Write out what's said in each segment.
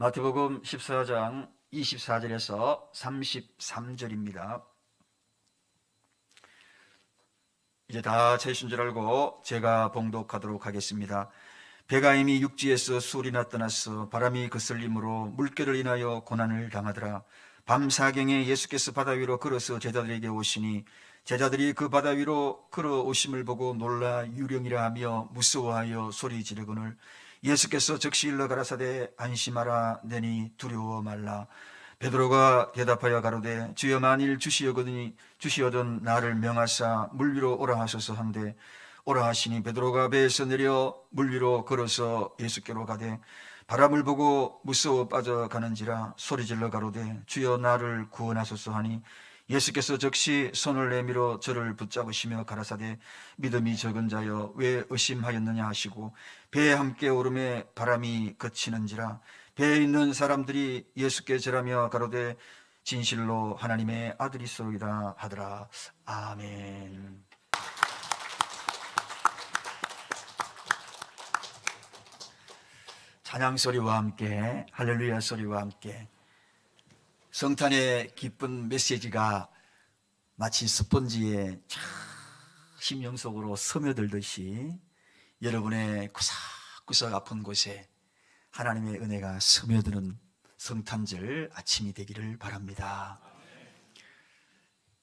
마태복음 14장 24절에서 33절입니다. 이제 다 채신 줄 알고 제가 봉독하도록 하겠습니다. 배가 이미 육지에서 술이나 떠났어 바람이 거슬림으로 물결을 인하여 고난을 당하더라. 밤 사경에 예수께서 바다 위로 걸어서 제자들에게 오시니 제자들이 그 바다 위로 걸어 오심을 보고 놀라 유령이라 하며 무서워하여 소리 지르거늘 예수께서 즉시 일러 가라사대 안심하라 내니 두려워 말라. 베드로가 대답하여 가로되 주여 만일 주시어거니 주시어던 나를 명하사 물 위로 오라 하소서 한데 오라 하시니 베드로가 배에서 내려 물 위로 걸어서 예수께로 가되 바람을 보고 무서워 빠져가는지라 소리질러 가로되 주여 나를 구원하소서 하니 예수께서 즉시 손을 내밀어 저를 붙잡으시며 가라사대 믿음이 적은 자여 왜 의심하였느냐 하시고 배에 함께 오름에 바람이 그치는지라. 배에 있는 사람들이 예수께 절하며 가로되 진실로 하나님의 아들이소이다 하더라. 아멘. 찬양 소리와 함께 할렐루야 소리와 함께 성탄의 기쁜 메시지가 마치 스펀지에 쫙 심령 속으로 스며들듯이 여러분의 구석구석 아픈 곳에 하나님의 은혜가 스며드는 성탄절 아침이 되기를 바랍니다.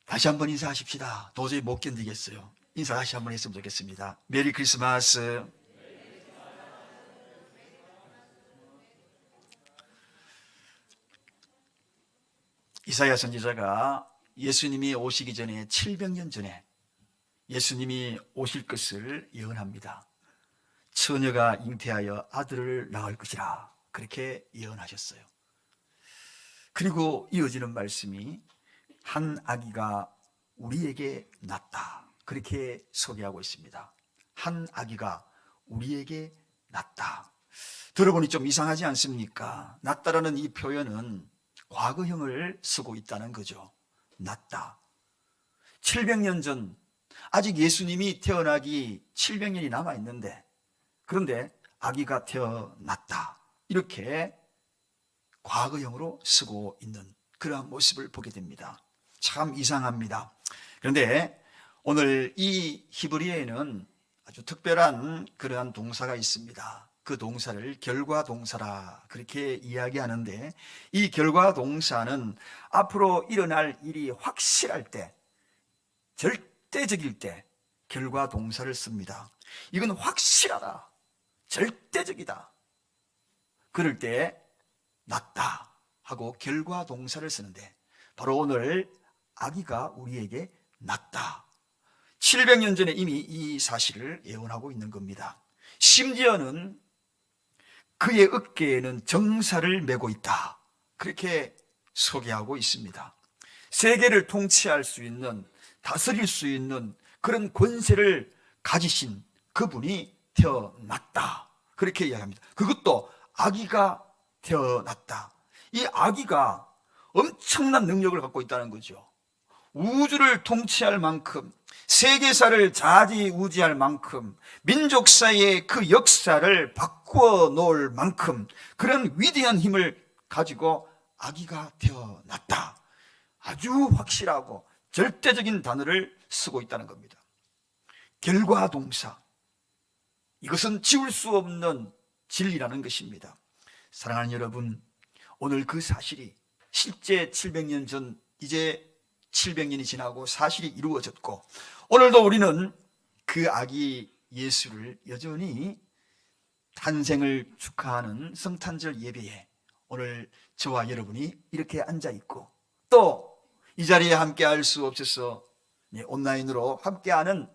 다시 한번 인사하십시다. 도저히 못 견디겠어요. 인사 다시 한번 했으면 좋겠습니다. 메리 크리스마스. 이사야 선지자가 예수님이 오시기 전에 700년 전에 예수님이 오실 것을 예언합니다. 처녀가 잉태하여 아들을 낳을 것이라 그렇게 예언하셨어요. 그리고 이어지는 말씀이 한 아기가 우리에게 낳다 그렇게 소개하고 있습니다. 한 아기가 우리에게 낳다. 들어보니 좀 이상하지 않습니까? 낳다라는 이 표현은 과거형을 쓰고 있다는 거죠. 낳다. 700년 전 아직 예수님이 태어나기 700년이 남아 있는데 그런데 아기가 태어났다. 이렇게 과거형으로 쓰고 있는 그러한 모습을 보게 됩니다. 참 이상합니다. 그런데 오늘 이 히브리어에는 아주 특별한 그러한 동사가 있습니다. 그 동사를 결과 동사라 그렇게 이야기하는데 이 결과 동사는 앞으로 일어날 일이 확실할 때 절대적일 때 결과 동사를 씁니다. 이건 확실하다. 절대적이다. 그럴 때 낫다 하고 결과 동사를 쓰는데 바로 오늘 아기가 우리에게 낫다. 700년 전에 이미 이 사실을 예언하고 있는 겁니다. 심지어는 그의 어깨에는 정사를 메고 있다. 그렇게 소개하고 있습니다. 세계를 통치할 수 있는, 다스릴 수 있는 그런 권세를 가지신 그분이 태어났다. 그렇게 이야기합니다. 그것도 아기가 태어났다. 이 아기가 엄청난 능력을 갖고 있다는 거죠. 우주를 통치할 만큼, 세계사를 좌지우지할 만큼, 민족사의 그 역사를 바꾸어 놓을 만큼 그런 위대한 힘을 가지고 아기가 태어났다. 아주 확실하고 절대적인 단어를 쓰고 있다는 겁니다. 결과 동사. 이것은 지울 수 없는 진리라는 것입니다. 사랑하는 여러분, 오늘 그 사실이 실제 700년 전 이제 700년이 지나고 사실이 이루어졌고 오늘도 우리는 그 아기 예수를 여전히 탄생을 축하하는 성탄절 예배에 오늘 저와 여러분이 이렇게 앉아 있고 또 이 자리에 함께 할 수 없어서 온라인으로 함께하는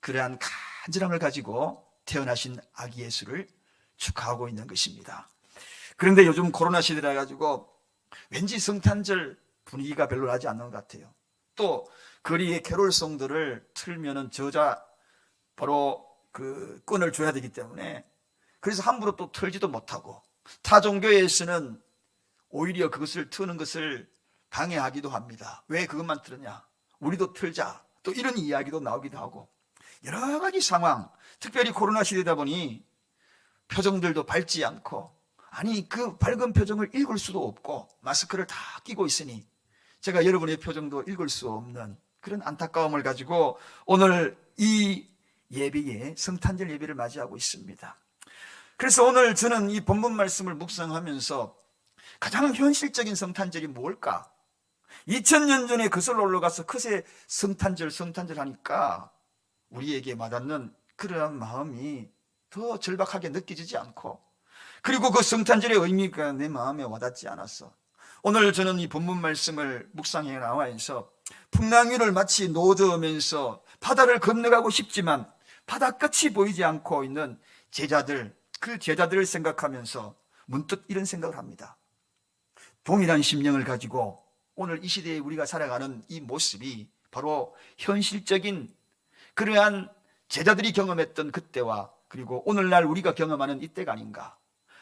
그러한 간절함을 가지고 태어나신 아기 예수를 축하하고 있는 것입니다. 그런데 요즘 코로나 시대라 가지고 왠지 성탄절 분위기가 별로 나지 않는 것 같아요. 또 거리의 캐롤송들을 틀면은 저자 바로 그 끈을 줘야 되기 때문에 그래서 함부로 또 틀지도 못하고 타 종교에서는 오히려 그것을 트는 것을 방해하기도 합니다. 왜 그것만 틀느냐? 우리도 틀자. 또 이런 이야기도 나오기도 하고 여러 가지 상황, 특별히 코로나 시대다 보니 표정들도 밝지 않고 아니 그 밝은 표정을 읽을 수도 없고 마스크를 다 끼고 있으니 제가 여러분의 표정도 읽을 수 없는 그런 안타까움을 가지고 오늘 이 예배에 성탄절 예배를 맞이하고 있습니다. 그래서 오늘 저는 이 본문 말씀을 묵상하면서 가장 현실적인 성탄절이 뭘까? 2000년 전에 그슬로 올라가서 그새 성탄절 성탄절 하니까 우리에게 와닿는 그러한 마음이 더 절박하게 느껴지지 않고 그리고 그 성탄절의 의미가 내 마음에 와닿지 않았어. 오늘 저는 이 본문 말씀을 묵상해 나와서 풍랑위를 마치 노저으면서 바다를 건너가고 싶지만 바다 끝이 보이지 않고 있는 제자들, 그 제자들을 생각하면서 문득 이런 생각을 합니다. 동일한 심령을 가지고 오늘 이 시대에 우리가 살아가는 이 모습이 바로 현실적인 그러한 제자들이 경험했던 그때와 그리고 오늘날 우리가 경험하는 이때가 아닌가.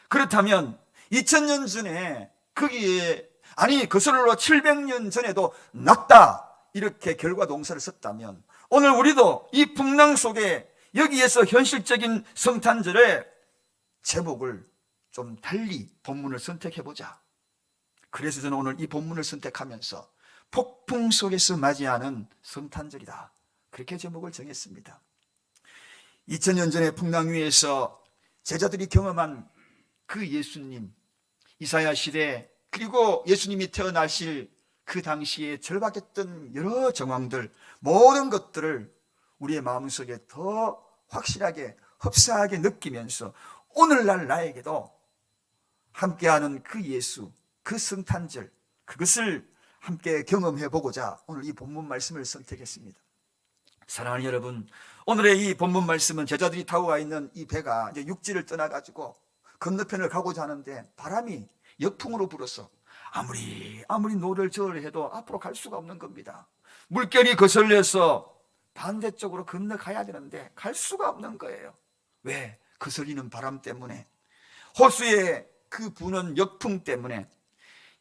그렇다면 2000년 전에 거기에 아니 그슬로 700년 전에도 낫다 이렇게 결과 동사를 썼다면 오늘 우리도 이 풍랑 속에 여기에서 현실적인 성탄절의 제목을 좀 달리 본문을 선택해 보자. 그래서 저는 오늘 이 본문을 선택하면서 폭풍 속에서 맞이하는 성탄절이다. 그렇게 제목을 정했습니다. 2000년 전에 풍랑 위에서 제자들이 경험한 그 예수님, 이사야 시대, 그리고 예수님이 태어나실 그 당시에 절박했던 여러 정황들, 모든 것들을 우리의 마음속에 더 확실하게, 흡사하게 느끼면서 오늘날 나에게도 함께하는 그 예수, 그 성탄절, 그것을 함께 경험해 보고자 오늘 이 본문 말씀을 선택했습니다. 사랑하는 여러분, 오늘의 이 본문 말씀은 제자들이 타고 가 있는 이 배가 육지를 떠나가지고 건너편을 가고자 하는데 바람이 역풍으로 불어서 아무리 아무리 노를 저을 해도 앞으로 갈 수가 없는 겁니다. 물결이 거슬려서 반대쪽으로 건너가야 되는데 갈 수가 없는 거예요. 왜? 거슬리는 바람 때문에 호수의 그 부는 역풍 때문에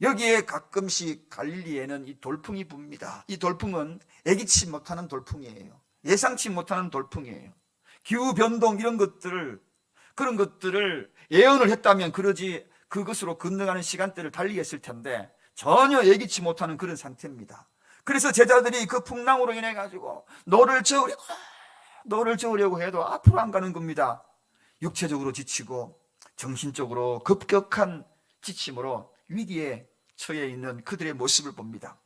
여기에 가끔씩 갈릴리에는 이 돌풍이 붑니다. 이 돌풍은 예기치 못하는 돌풍이에요. 예상치 못하는 돌풍이에요. 기후 변동 이런 것들을 그런 것들을 예언을 했다면 그러지 그것으로 건너가는 시간대를 달리했을 텐데 전혀 예기치 못하는 그런 상태입니다. 그래서 제자들이 그 풍랑으로 인해 가지고 노를 저으려고 노를 저으려고 해도 앞으로 안 가는 겁니다. 육체적으로 지치고 정신적으로 급격한 지침으로 위기에 처해 있는 그들의 모습을 봅니다.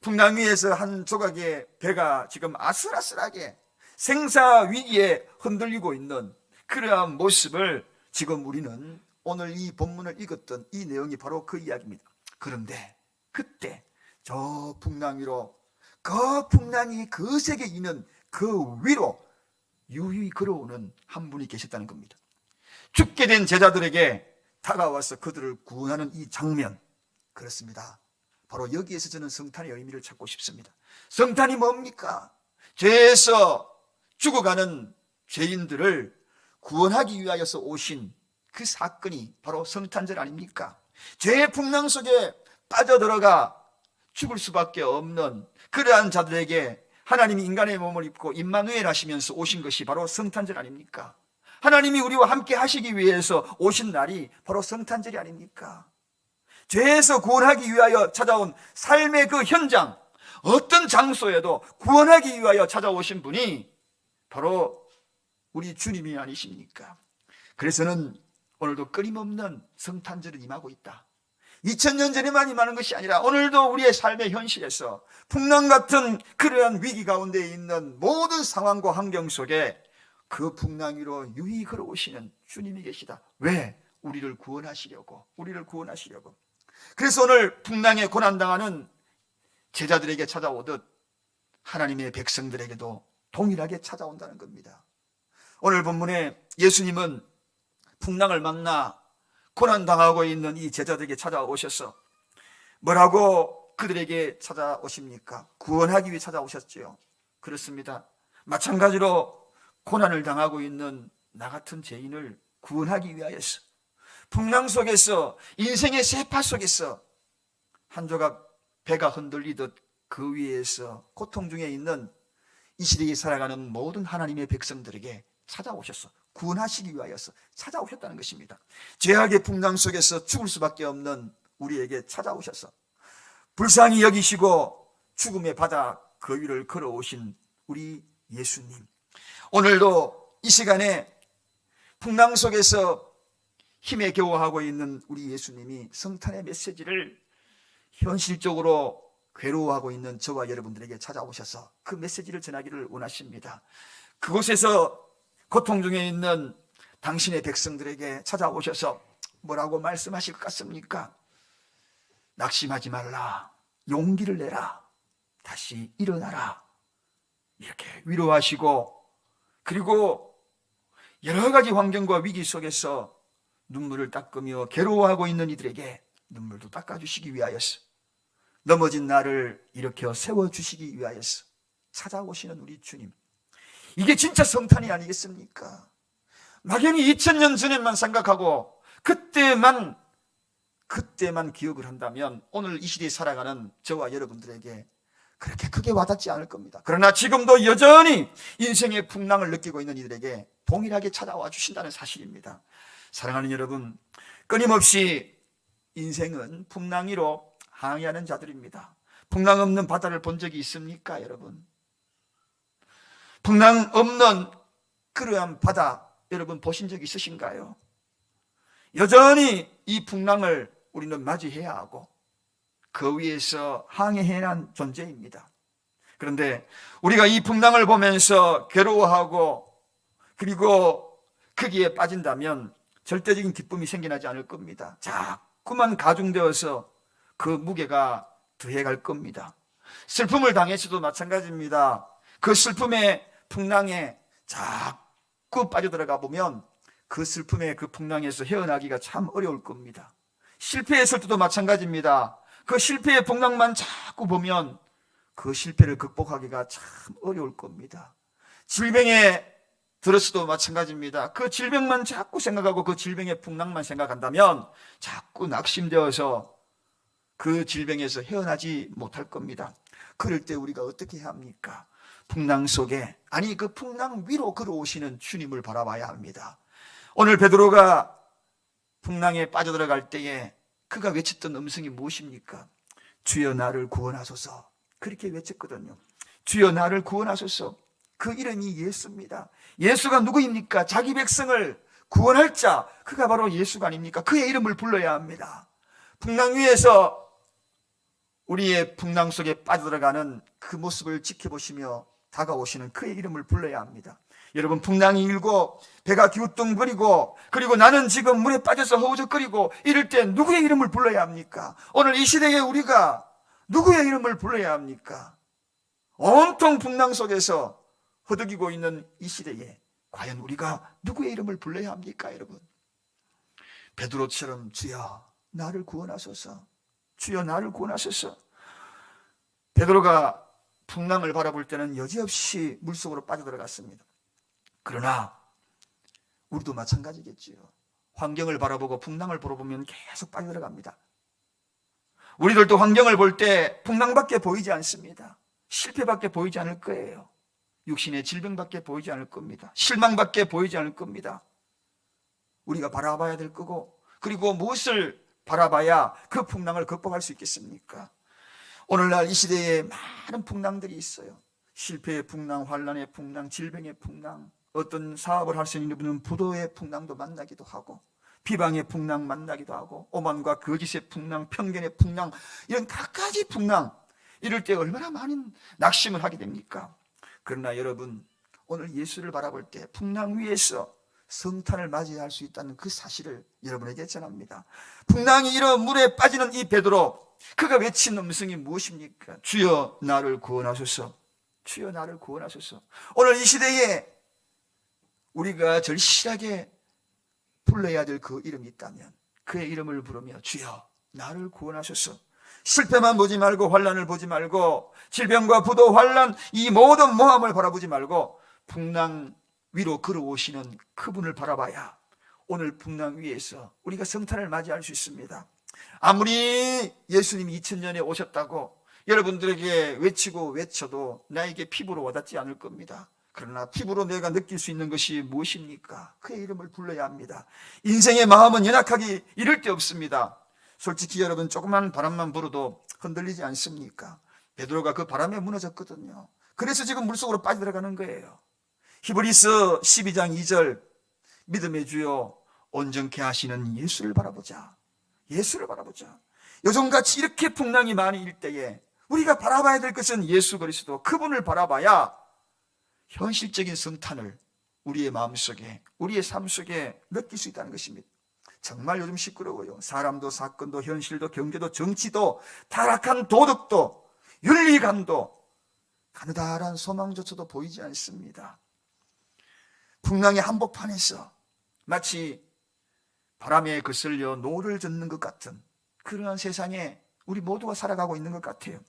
풍랑 위에서 한 조각의 배가 지금 아슬아슬하게 생사 위기에 흔들리고 있는 그러한 모습을 지금 우리는 오늘 이 본문을 읽었던 이 내용이 바로 그 이야기입니다. 그런데 그때 저 풍랑 위로 그 풍랑이 거세게 있는 그 위로 유유히 걸어오는 한 분이 계셨다는 겁니다. 죽게 된 제자들에게 다가와서 그들을 구원하는 이 장면 그렇습니다. 바로 여기에서 저는 성탄의 의미를 찾고 싶습니다. 성탄이 뭡니까? 죄에서 죽어가는 죄인들을 구원하기 위하여서 오신 그 사건이 바로 성탄절 아닙니까? 죄의 풍랑 속에 빠져들어가 죽을 수밖에 없는 그러한 자들에게 하나님이 인간의 몸을 입고 임마누엘 하시면서 오신 것이 바로 성탄절 아닙니까? 하나님이 우리와 함께 하시기 위해서 오신 날이 바로 성탄절이 아닙니까? 죄에서 구원하기 위하여 찾아온 삶의 그 현장, 어떤 장소에도 구원하기 위하여 찾아오신 분이 바로 우리 주님이 아니십니까? 그래서는 오늘도 끊임없는 성탄절을 임하고 있다. 2000년 전에만 임하는 것이 아니라 오늘도 우리의 삶의 현실에서 풍랑 같은 그러한 위기 가운데 있는 모든 상황과 환경 속에 그 풍랑 위로 유히 걸어오시는 주님이 계시다. 왜? 우리를 구원하시려고, 우리를 구원하시려고. 그래서 오늘 풍랑에 고난당하는 제자들에게 찾아오듯 하나님의 백성들에게도 동일하게 찾아온다는 겁니다. 오늘 본문에 예수님은 풍랑을 만나 고난당하고 있는 이 제자들에게 찾아오셔서 뭐라고 그들에게 찾아오십니까? 구원하기 위해 찾아오셨지요. 그렇습니다. 마찬가지로 고난을 당하고 있는 나 같은 죄인을 구원하기 위하여서 풍랑 속에서 인생의 세파 속에서 한 조각 배가 흔들리듯 그 위에서 고통 중에 있는 이 시대에 살아가는 모든 하나님의 백성들에게 찾아오셨어. 구원하시기 위하여서 찾아오셨다는 것입니다. 죄악의 풍랑 속에서 죽을 수밖에 없는 우리에게 찾아오셔서 불쌍히 여기시고 죽음의 바다 그 위를 걸어오신 우리 예수님. 오늘도 이 시간에 풍랑 속에서 힘에 겨워하고 있는 우리 예수님이 성탄의 메시지를 현실적으로 괴로워하고 있는 저와 여러분들에게 찾아오셔서 그 메시지를 전하기를 원하십니다. 그곳에서 고통 중에 있는 당신의 백성들에게 찾아오셔서 뭐라고 말씀하실 것 같습니까? 낙심하지 말라. 용기를 내라. 다시 일어나라. 이렇게 위로하시고 그리고 여러 가지 환경과 위기 속에서 눈물을 닦으며 괴로워하고 있는 이들에게 눈물도 닦아주시기 위하여서 넘어진 나를 일으켜 세워주시기 위하여서 찾아오시는 우리 주님. 이게 진짜 성탄이 아니겠습니까? 막연히 2000년 전에만 생각하고 그때만 그때만 기억을 한다면 오늘 이 시대에 살아가는 저와 여러분들에게 그렇게 크게 와닿지 않을 겁니다. 그러나 지금도 여전히 인생의 풍랑을 느끼고 있는 이들에게 동일하게 찾아와 주신다는 사실입니다. 사랑하는 여러분, 끊임없이 인생은 풍랑 위로 항해하는 자들입니다. 풍랑 없는 바다를 본 적이 있습니까, 여러분? 풍랑 없는 그러한 바다 여러분 보신 적 있으신가요? 여전히 이 풍랑을 우리는 맞이해야 하고 그 위에서 항해해야 하는 존재입니다. 그런데 우리가 이 풍랑을 보면서 괴로워하고 그리고 거기에 빠진다면 절대적인 기쁨이 생겨나지 않을 겁니다. 자꾸만 가중되어서 그 무게가 더해갈 겁니다. 슬픔을 당했어도 마찬가지입니다. 그 슬픔의 풍랑에 자꾸 빠져들어가 보면 그 슬픔의 그 풍랑에서 헤어나기가 참 어려울 겁니다. 실패했을 때도 마찬가지입니다. 그 실패의 풍랑만 자꾸 보면 그 실패를 극복하기가 참 어려울 겁니다. 질병에 들었어도 마찬가지입니다. 그 질병만 자꾸 생각하고 그 질병의 풍랑만 생각한다면 자꾸 낙심되어서 그 질병에서 헤어나지 못할 겁니다. 그럴 때 우리가 어떻게 해야 합니까? 풍랑 속에 아니 그 풍랑 위로 걸어오시는 주님을 바라봐야 합니다. 오늘 베드로가 풍랑에 빠져들어갈 때에 그가 외쳤던 음성이 무엇입니까? 주여 나를 구원하소서. 그렇게 외쳤거든요. 주여 나를 구원하소서. 그 이름이 예수입니다. 예수가 누구입니까? 자기 백성을 구원할 자. 그가 바로 예수가 아닙니까? 그의 이름을 불러야 합니다. 풍랑 위에서 우리의 풍랑 속에 빠져들어가는 그 모습을 지켜보시며 다가오시는 그의 이름을 불러야 합니다. 여러분 풍랑이 일고 배가 기우뚱거리고 그리고 나는 지금 물에 빠져서 허우적거리고 이럴 때 누구의 이름을 불러야 합니까? 오늘 이 시대에 우리가 누구의 이름을 불러야 합니까? 온통 풍랑 속에서 허덕이고 있는 이 시대에 과연 우리가 누구의 이름을 불러야 합니까, 여러분? 베드로처럼 주여 나를 구원하소서. 주여 나를 구원하소서. 베드로가 풍랑을 바라볼 때는 여지없이 물속으로 빠져들어갔습니다. 그러나 우리도 마찬가지겠지요. 환경을 바라보고 풍랑을 바라보면 계속 빠져들어갑니다. 우리들도 환경을 볼 때 풍랑밖에 보이지 않습니다. 실패밖에 보이지 않을 거예요. 육신의 질병밖에 보이지 않을 겁니다. 실망밖에 보이지 않을 겁니다. 우리가 바라봐야 될 거고 그리고 무엇을 바라봐야 그 풍랑을 극복할 수 있겠습니까? 오늘날 이 시대에 많은 풍랑들이 있어요. 실패의 풍랑, 환란의 풍랑, 질병의 풍랑, 어떤 사업을 할 수 있는 부도의 풍랑도 만나기도 하고 비방의 풍랑 만나기도 하고 오만과 거짓의 풍랑, 편견의 풍랑 이런 갖가지 풍랑 이럴 때 얼마나 많은 낙심을 하게 됩니까? 그러나 여러분 오늘 예수를 바라볼 때 풍랑 위에서 성탄을 맞이할 수 있다는 그 사실을 여러분에게 전합니다. 풍랑이 이런 물에 빠지는 이 베드로 그가 외친 음성이 무엇입니까? 주여 나를 구원하소서. 주여 나를 구원하소서. 오늘 이 시대에 우리가 절실하게 불러야 될 그 이름이 있다면 그의 이름을 부르며 주여 나를 구원하소서. 실패만 보지 말고 환란을 보지 말고 질병과 부도 환란 이 모든 모함을 바라보지 말고 풍랑 위로 걸어오시는 그분을 바라봐야 오늘 풍랑 위에서 우리가 성탄을 맞이할 수 있습니다. 아무리 예수님이 2000년에 오셨다고 여러분들에게 외치고 외쳐도 나에게 피부로 와닿지 않을 겁니다. 그러나 피부로 내가 느낄 수 있는 것이 무엇입니까? 그의 이름을 불러야 합니다. 인생의 마음은 연약하기 이를 데 없습니다. 솔직히 여러분 조그만 바람만 불어도 흔들리지 않습니까? 베드로가 그 바람에 무너졌거든요. 그래서 지금 물속으로 빠져들어가는 거예요. 히브리서 12장 2절 믿음의 주요 온전케 하시는 예수를 바라보자. 예수를 바라보자. 요즘같이 이렇게 풍랑이 많이 일 때에 우리가 바라봐야 될 것은 예수 그리스도 그분을 바라봐야 현실적인 성탄을 우리의 마음속에 우리의 삶 속에 느낄 수 있다는 것입니다. 정말 요즘 시끄러워요. 사람도 사건도 현실도 경제도 정치도 타락한 도덕도 윤리감도 가느다란 소망조차도 보이지 않습니다. 풍랑의 한복판에서 마치 바람에 거슬려 노를 젓는 것 같은 그러한 세상에 우리 모두가 살아가고 있는 것 같아요.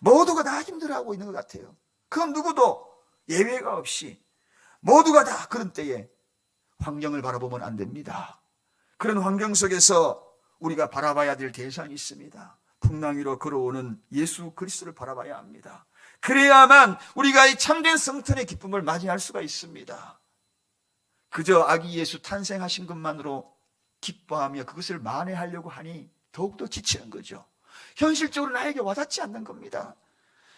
모두가 다 힘들어하고 있는 것 같아요. 그 누구도 예외가 없이 모두가 다 그런 때에 환경을 바라보면 안 됩니다. 그런 환경 속에서 우리가 바라봐야 될 대상이 있습니다. 풍랑 위로 걸어오는 예수 그리스도를 바라봐야 합니다. 그래야만 우리가 이 참된 성탄의 기쁨을 맞이할 수가 있습니다. 그저 아기 예수 탄생하신 것만으로 기뻐하며 그것을 만회하려고 하니 더욱더 지치는 거죠. 현실적으로 나에게 와닿지 않는 겁니다.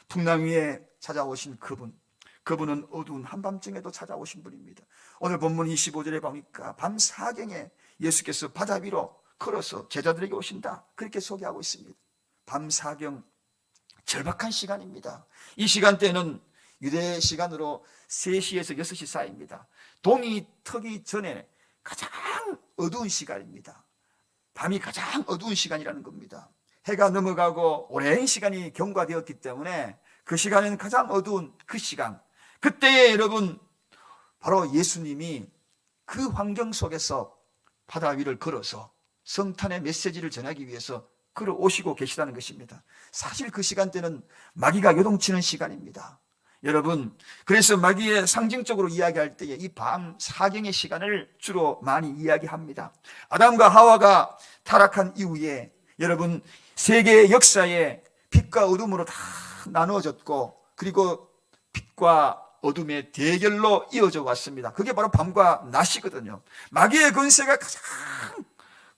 풍랑 위에 찾아오신 그분, 그분은 어두운 한밤중에도 찾아오신 분입니다. 오늘 본문 25절에 보니까 밤 사경에 예수께서 바다 위로 걸어서 제자들에게 오신다. 그렇게 소개하고 있습니다. 밤 사경 절박한 시간입니다. 이 시간대는 유대 시간으로 3시에서 6시 사이입니다. 동이 트기 전에 가장 어두운 시간입니다. 밤이 가장 어두운 시간이라는 겁니다. 해가 넘어가고 오랜 시간이 경과되었기 때문에 그 시간은 가장 어두운 그 시간. 그때에 여러분 바로 예수님이 그 환경 속에서 바다 위를 걸어서 성탄의 메시지를 전하기 위해서 걸어오시고 계시다는 것입니다. 사실 그 시간대는 마귀가 요동치는 시간입니다. 여러분, 그래서 마귀의 상징적으로 이야기할 때에 이 밤 사경의 시간을 주로 많이 이야기합니다. 아담과 하와가 타락한 이후에 여러분 세계의 역사에 빛과 어둠으로 다 나누어졌고 그리고 빛과 어둠의 대결로 이어져 왔습니다. 그게 바로 밤과 낮이거든요. 마귀의 권세가 가장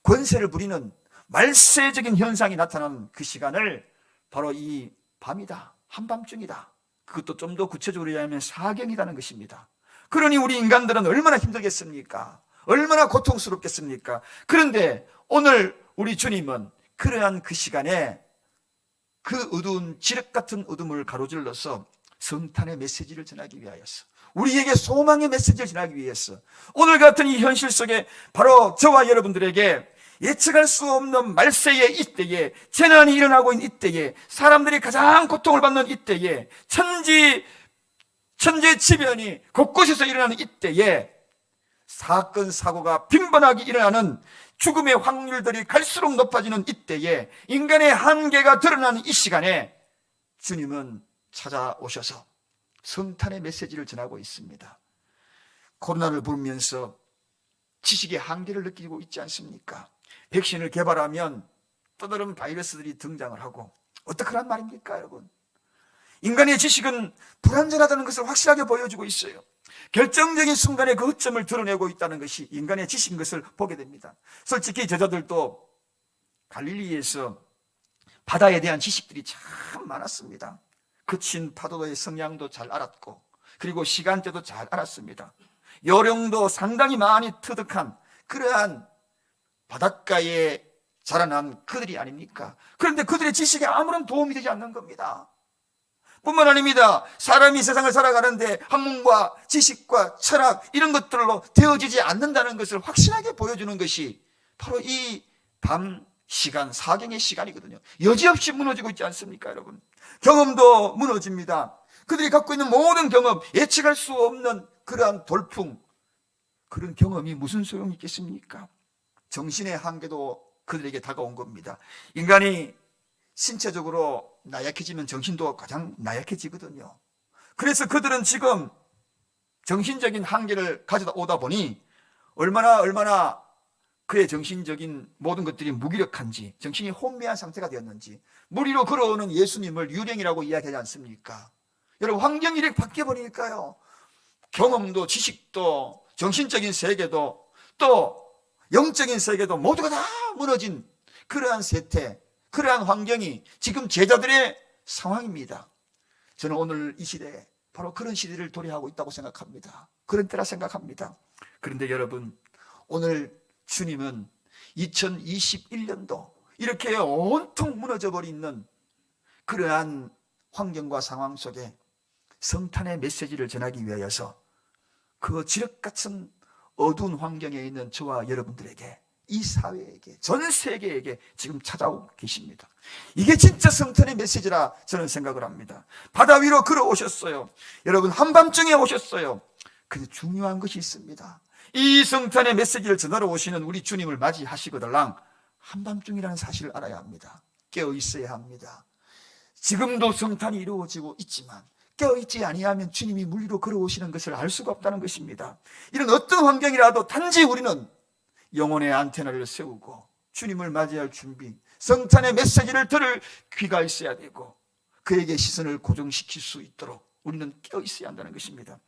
권세를 부리는 말세적인 현상이 나타나는 그 시간을 바로 이 밤이다. 한밤중이다. 그것도 좀 더 구체적으로 얘기하면 사경이라는 것입니다. 그러니 우리 인간들은 얼마나 힘들겠습니까? 얼마나 고통스럽겠습니까? 그런데 오늘 우리 주님은 그러한 그 시간에 그 어두운 지륵 같은 어둠을 가로질러서 성탄의 메시지를 전하기 위하여서 우리에게 소망의 메시지를 전하기 위해서 오늘 같은 이 현실 속에 바로 저와 여러분들에게 예측할 수 없는 말세의 이때에 재난이 일어나고 있는 이때에 사람들이 가장 고통을 받는 이때에 천지 천재지변이 곳곳에서 일어나는 이때에 사건 사고가 빈번하게 일어나는 죽음의 확률들이 갈수록 높아지는 이때에 인간의 한계가 드러나는 이 시간에 주님은 찾아오셔서 성탄의 메시지를 전하고 있습니다. 코로나를 부르면서 지식의 한계를 느끼고 있지 않습니까? 백신을 개발하면 또 다른 바이러스들이 등장을 하고 어떡하란 말입니까, 여러분? 인간의 지식은 불완전하다는 것을 확실하게 보여주고 있어요. 결정적인 순간에 그 허점을 드러내고 있다는 것이 인간의 지식인 것을 보게 됩니다. 솔직히 저자들도 갈릴리에서 바다에 대한 지식들이 참 많았습니다. 그친 파도의 성향도 잘 알았고, 그리고 시간대도 잘 알았습니다. 요령도 상당히 많이 터득한 그러한 바닷가에 자라난 그들이 아닙니까? 그런데 그들의 지식에 아무런 도움이 되지 않는 겁니다. 뿐만 아닙니다. 사람이 세상을 살아가는데 학문과 지식과 철학 이런 것들로 되어지지 않는다는 것을 확실하게 보여주는 것이 바로 이 밤 시간, 사경의 시간이거든요. 여지없이 무너지고 있지 않습니까, 여러분? 경험도 무너집니다. 그들이 갖고 있는 모든 경험, 예측할 수 없는 그러한 돌풍, 그런 경험이 무슨 소용이 있겠습니까? 정신의 한계도 그들에게 다가온 겁니다. 인간이 신체적으로 나약해지면 정신도 가장 나약해지거든요. 그래서 그들은 지금 정신적인 한계를 가져다 오다 보니 얼마나 얼마나 그의 정신적인 모든 것들이 무기력한지 정신이 혼미한 상태가 되었는지 물 위로 걸어오는 예수님을 유령이라고 이야기하지 않습니까? 여러분 환경이 이렇게 바뀌어 버리니까요. 경험도 지식도 정신적인 세계도 또 영적인 세계도 모두가 다 무너진 그러한 세태, 그러한 환경이 지금 제자들의 상황입니다. 저는 오늘 이 시대에 바로 그런 시대를 도래하고 있다고 생각합니다. 그런 때라 생각합니다. 그런데 여러분, 오늘 주님은 2021년도 이렇게 온통 무너져 버리는 그러한 환경과 상황 속에 성탄의 메시지를 전하기 위하여서 그 지력 같은 어두운 환경에 있는 저와 여러분들에게 이 사회에게 전 세계에게 지금 찾아오고 계십니다. 이게 진짜 성탄의 메시지라 저는 생각을 합니다. 바다 위로 걸어오셨어요. 여러분 한밤중에 오셨어요. 근데 중요한 것이 있습니다. 이 성탄의 메시지를 전하러 오시는 우리 주님을 맞이하시거들랑 한밤중이라는 사실을 알아야 합니다. 깨어 있어야 합니다. 지금도 성탄이 이루어지고 있지만 깨어있지 아니하면 주님이 물리로 걸어오시는 것을 알 수가 없다는 것입니다. 이런 어떤 환경이라도 단지 우리는 영혼의 안테나를 세우고 주님을 맞이할 준비, 성탄의 메시지를 들을 귀가 있어야 되고 그에게 시선을 고정시킬 수 있도록 우리는 깨어 있어야 한다는 것입니다.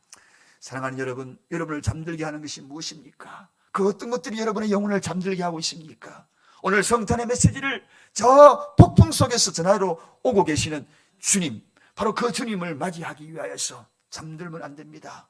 사랑하는 여러분, 여러분을 잠들게 하는 것이 무엇입니까? 그 어떤 것들이 여러분의 영혼을 잠들게 하고 있습니까? 오늘 성탄의 메시지를 저 폭풍 속에서 전하러 오고 계시는 주님, 바로 그 주님을 맞이하기 위하여서 잠들면 안 됩니다.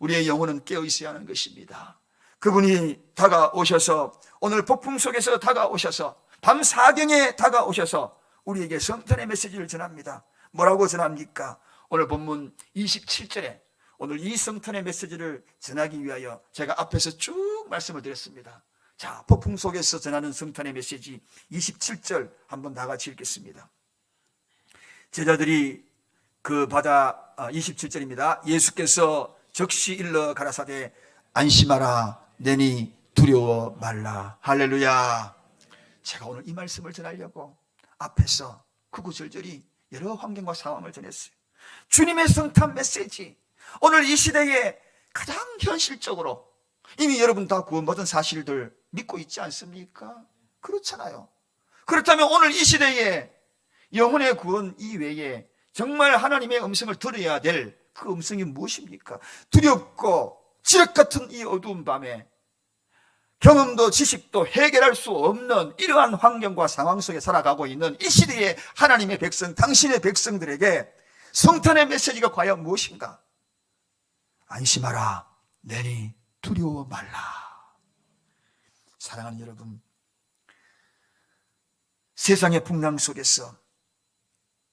우리의 영혼은 깨어 있어야 하는 것입니다. 그분이 다가오셔서 오늘 폭풍 속에서 다가오셔서 밤 사경에 다가오셔서 우리에게 성탄의 메시지를 전합니다. 뭐라고 전합니까? 오늘 본문 27절에 오늘 이 성탄의 메시지를 전하기 위하여 제가 앞에서 쭉 말씀을 드렸습니다. 자, 폭풍 속에서 전하는 성탄의 메시지 27절 한번 다 같이 읽겠습니다. 제자들이 그 바다 27절입니다. 예수께서 적시 일러 가라사대 안심하라 내니 두려워 말라 할렐루야. 제가 오늘 이 말씀을 전하려고 앞에서 구구절절히 여러 환경과 상황을 전했어요. 주님의 성탄 메시지 오늘 이 시대에 가장 현실적으로 이미 여러분 다 구원받은 사실들 믿고 있지 않습니까? 그렇잖아요. 그렇다면 오늘 이 시대에 영혼의 구원 이외에 정말 하나님의 음성을 들어야 될 그 음성이 무엇입니까? 두렵고 지력 같은 이 어두운 밤에 경험도 지식도 해결할 수 없는 이러한 환경과 상황 속에 살아가고 있는 이 시대의 하나님의 백성, 당신의 백성들에게 성탄의 메시지가 과연 무엇인가? 안심하라. 내니 두려워 말라. 사랑하는 여러분, 세상의 풍랑 속에서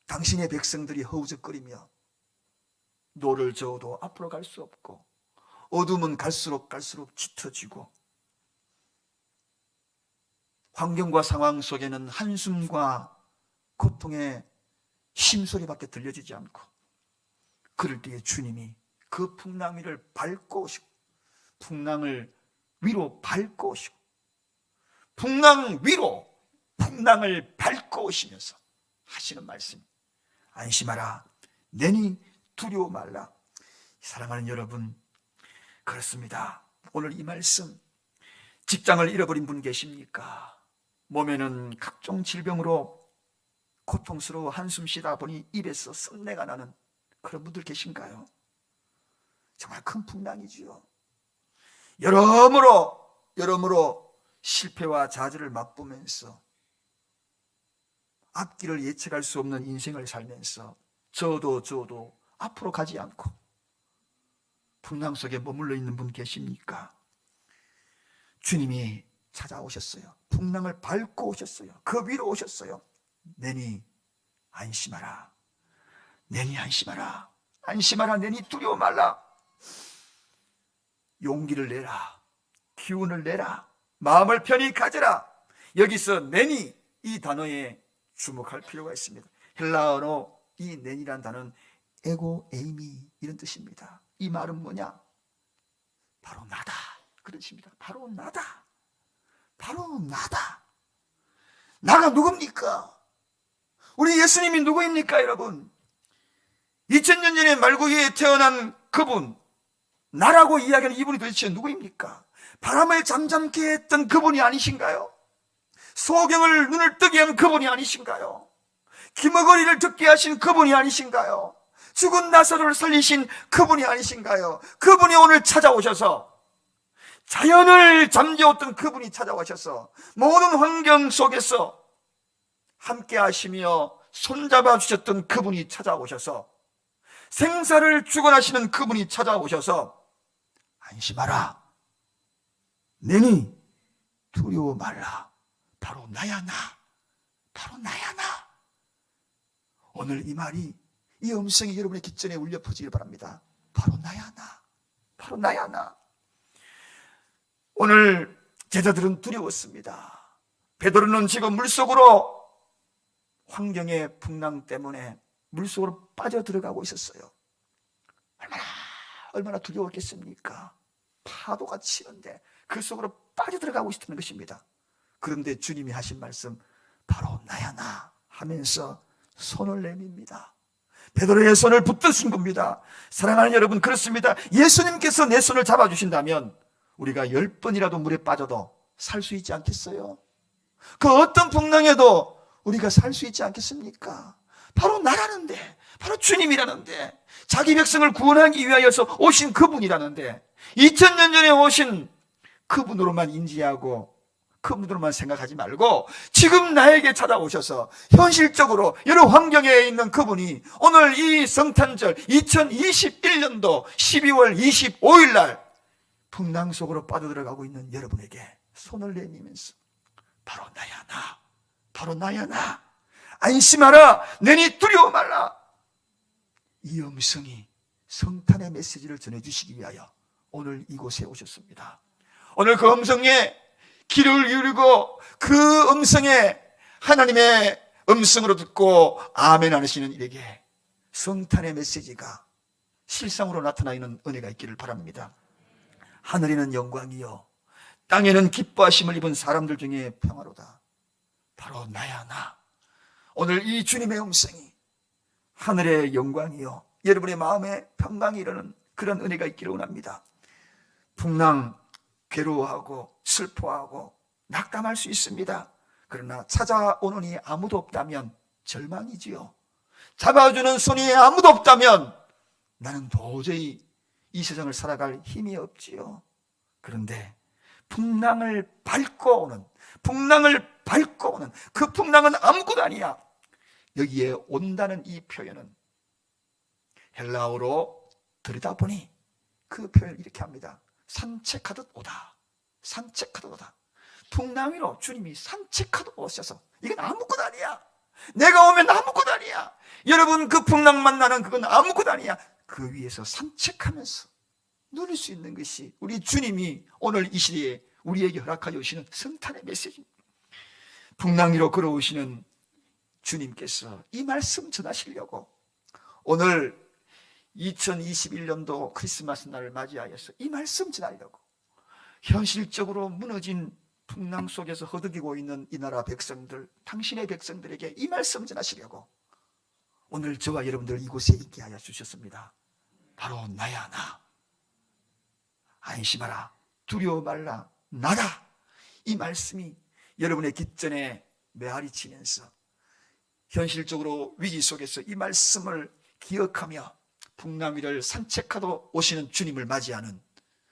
당신의 백성들이 허우적거리며 노를 저어도 앞으로 갈 수 없고 어둠은 갈수록 갈수록 짙어지고 환경과 상황 속에는 한숨과 고통의 심소리밖에 들려지지 않고 그럴 때에 주님이 그 풍랑 위를 밟고 오시고 풍랑을 위로 밟고 오시고 풍랑 위로 풍랑을 밟고 오시면서 하시는 말씀 안심하라 내니 두려워 말라 사랑하는 여러분 그렇습니다 오늘 이 말씀 직장을 잃어버린 분 계십니까? 몸에는 각종 질병으로 고통스러워 한숨 쉬다 보니 입에서 쓴내가 나는 그런 분들 계신가요? 정말 큰 풍랑이지요. 여러모로 여러모로 실패와 좌절을 맛보면서 앞길을 예측할 수 없는 인생을 살면서 저도 저도 앞으로 가지 않고 풍랑 속에 머물러 있는 분 계십니까? 주님이 찾아오셨어요. 풍랑을 밟고 오셨어요. 그 위로 오셨어요. 내니 안심하라. 내니 안심하라. 안심하라. 내니 두려워 말라. 용기를 내라. 기운을 내라. 마음을 편히 가져라. 여기서 내니 이 단어에 주목할 필요가 있습니다. 헬라어로 이 내니란 단어는 에고 에이미 이런 뜻입니다. 이 말은 뭐냐? 바로 나다. 그런 뜻입니다. 바로 나다. 바로 나다. 나가 누굽니까? 우리 예수님이 누구입니까, 여러분? 2000년 전에 말구이에 태어난 그분, 나라고 이야기하는 이분이 도대체 누구입니까? 바람을 잠잠케 했던 그분이 아니신가요? 소경을 눈을 뜨게 한 그분이 아니신가요? 기머거리를 듣게 하신 그분이 아니신가요? 죽은 나사로를 살리신 그분이 아니신가요? 그분이 오늘 찾아오셔서 자연을 잠재웠던 그분이 찾아오셔서 모든 환경 속에서 함께 하시며 손잡아 주셨던 그분이 찾아오셔서 생사를 주관하시는 그분이 찾아오셔서 안심하라. 내니 두려워 말라. 바로 나야 나. 바로 나야 나. 오늘 이 말이 이 음성이 여러분의 귓전에 울려 퍼지길 바랍니다. 바로 나야 나. 바로 나야 나. 오늘 제자들은 두려웠습니다. 베드로는 지금 물속으로 환경의 풍랑 때문에 물속으로 빠져 들어가고 있었어요. 얼마나 얼마나 두려웠겠습니까? 파도가 치는데 그 속으로 빠져 들어가고 있었던 것입니다. 그런데 주님이 하신 말씀 바로 나야 나 하면서 손을 내밉니다. 베드로의 손을 붙드신 겁니다. 사랑하는 여러분 그렇습니다. 예수님께서 내 손을 잡아주신다면 우리가 열 번이라도 물에 빠져도 살 수 있지 않겠어요? 그 어떤 풍랑에도 우리가 살 수 있지 않겠습니까? 바로 나라는데, 바로 주님이라는데, 자기 백성을 구원하기 위하여서 오신 그분이라는데, 2000년 전에 오신 그분으로만 인지하고, 그분으로만 생각하지 말고, 지금 나에게 찾아오셔서, 현실적으로 여러 환경에 있는 그분이 오늘 이 성탄절 2021년도 12월 25일 날, 풍랑 속으로 빠져들어가고 있는 여러분에게 손을 내미면서, 바로 나야 나. 바로 나야 나. 안심하라. 내니 두려워 말라. 이 음성이 성탄의 메시지를 전해주시기 위하여 오늘 이곳에 오셨습니다. 오늘 그 음성에 귀를 기울이고 그 음성에 하나님의 음성으로 듣고 아멘 하시는 이에게 성탄의 메시지가 실상으로 나타나 있는 은혜가 있기를 바랍니다. 하늘에는 영광이요 땅에는 기뻐하심을 입은 사람들 중에 평화로다. 바로 나야 나. 오늘 이 주님의 음성이 하늘의 영광이요 여러분의 마음에 평강이 이르는 그런 은혜가 있기를 원합니다. 풍랑 괴로워하고 슬퍼하고 낙담할 수 있습니다. 그러나 찾아오는 이 아무도 없다면 절망이지요. 잡아주는 손이 아무도 없다면 나는 도저히 이 세상을 살아갈 힘이 없지요. 그런데 풍랑을 밟고 오는 풍랑을 밟고 오는 그 풍랑은 아무것도 아니야. 여기에 온다는 이 표현은 헬라어로 들여다보니 그 표현을 이렇게 합니다. 산책하듯 오다. 산책하듯 오다. 풍랑 위로 주님이 산책하듯 오셔서 이건 아무것도 아니야. 내가 오면 아무것도 아니야. 여러분 그 풍랑 만나는 그건 아무것도 아니야. 그 위에서 산책하면서 누릴 수 있는 것이 우리 주님이 오늘 이 시대에 우리에게 허락하여 오시는 성탄의 메시지입니다. 풍랑 위로 걸어오시는 주님께서 이 말씀 전하시려고 오늘 2021년도 크리스마스 날을 맞이하여서 이 말씀 전하려고 현실적으로 무너진 풍랑 속에서 허덕이고 있는 이 나라 백성들, 당신의 백성들에게 이 말씀 전하시려고 오늘 저와 여러분들 이곳에 있게 하여 주셨습니다. 바로 나야 나. 안심하라. 두려워 말라. 나다. 이 말씀이 여러분의 깃전에 메아리 치면서 현실적으로 위기 속에서 이 말씀을 기억하며 풍랑 위를 산책하러 오시는 주님을 맞이하는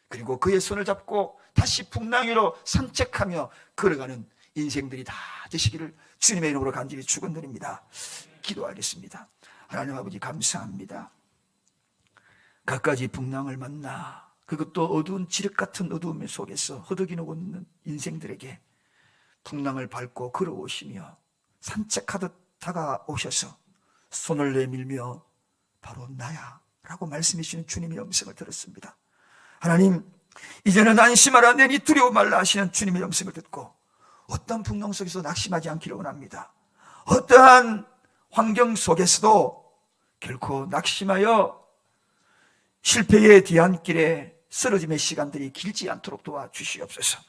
그리고 그의 손을 잡고 다시 풍랑 위로 산책하며 걸어가는 인생들이 다 되시기를 주님의 이름으로 간절히 축원드립니다. 기도하겠습니다. 하나님 아버지 감사합니다. 갖가지 풍랑을 만나 그것도 어두운 지륵 같은 어두움 속에서 허덕이고 있는 인생들에게 풍랑을 밟고 걸어오시며 산책하듯 다가오셔서 손을 내밀며 바로 나야 라고 말씀해 주시는 주님의 음성을 들었습니다. 하나님, 이제는 안심하라 내니 두려워 말라 하시는 주님의 음성을 듣고 어떤 풍랑 속에서 낙심하지 않기를 원합니다. 어떠한 환경 속에서도 결코 낙심하여 실패의 뒤안길에 쓰러짐의 시간들이 길지 않도록 도와주시옵소서.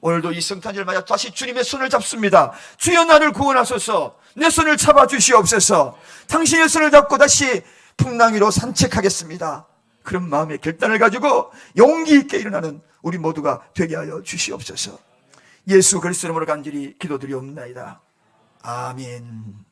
오늘도 이 성탄절 맞아 다시 주님의 손을 잡습니다. 주여 나를 구원하소서. 내 손을 잡아 주시옵소서. 당신의 손을 잡고 다시 풍랑 위로 산책하겠습니다. 그런 마음의 결단을 가지고 용기 있게 일어나는 우리 모두가 되게 하여 주시옵소서. 예수 그리스도 이름으로 간절히 기도드리옵나이다. 아멘.